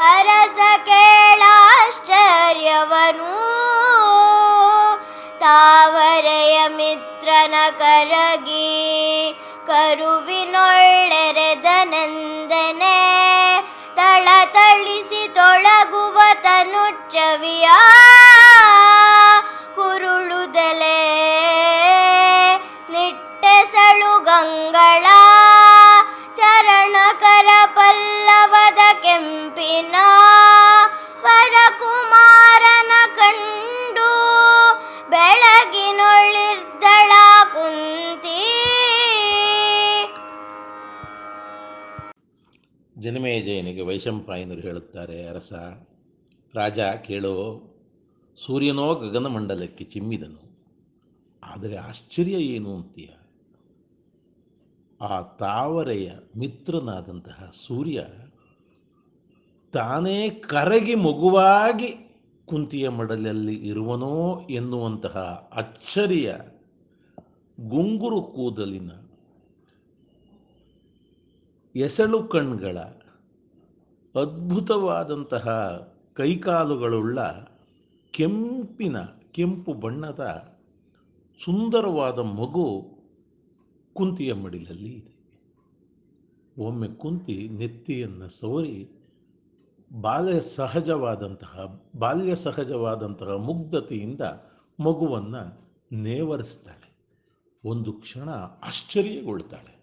ಅರಸ ಕೇಳಾಶ್ಚರ್ಯವನು. ತಾವರೆಯ ಮಿತ್ರನ ಕರಗಿ ಕರುವಿನೊಳ್ಳೆರೆದನೆಂದನೆ. ತಳತಳಿಸಿ ತೊಳಗುವ ತನುಚ್ಚವಿಯ ಕುರುಳುದಲೆ. ನಿಟ್ಟೆಸಳು ಗಂಗಳ ವರಕುಮಾರನ ಕಂಡು ಬೆಳಗಿನೊಳಿರ್ದಳ ಕುಂತಿ. ಜನಮೇಜಯನಿಗೆ ವೈಶಂಪಾಯನರು ಹೇಳುತ್ತಾರೆ, ಅರಸ, ರಾಜ ಕೇಳೋ, ಸೂರ್ಯನೋ ಗಗನಮಂಡಲಕ್ಕೆ ಚಿಮ್ಮಿದನು. ಆದರೆ ಆಶ್ಚರ್ಯ ಏನು ಅಂತೀಯ? ಆ ತಾವರೆಯ ಮಿತ್ರನಾದಂತಹ ಸೂರ್ಯ ತಾನೇ ಕರಗಿ ಮಗುವಾಗಿ ಕುಂತಿಯ ಮಡಲಲ್ಲಿ ಇರುವನೋ ಎನ್ನುವಂತಹ ಅಚ್ಚರಿಯ ಗುಂಗುರು ಕೂದಲಿನ ಎಸಳು ಕಣ್ಗಳ ಅದ್ಭುತವಾದಂತಹ ಕೈಕಾಲುಗಳುಳ್ಳ ಕೆಂಪಿನ, ಕೆಂಪು ಬಣ್ಣದ ಸುಂದರವಾದ ಮಗು ಕುಂತಿಯ ಮಡಿಲಲ್ಲಿ ಇದೆ. ಒಮ್ಮೆ ಕುಂತಿ ನೆತ್ತಿಯನ್ನು ಸವರಿ ಬಾಲ್ಯ ಸಹಜವಾದಂತಹ ಬಾಲ್ಯ ಸಹಜವಾದಂತಹ ಮುಗ್ಧತೆಯಿಂದ ಮಗುವನ್ನು ನೇವರಿಸ್ತಾಳೆ. ಒಂದು ಕ್ಷಣ ಆಶ್ಚರ್ಯಗೊಳ್ತಾಳೆ.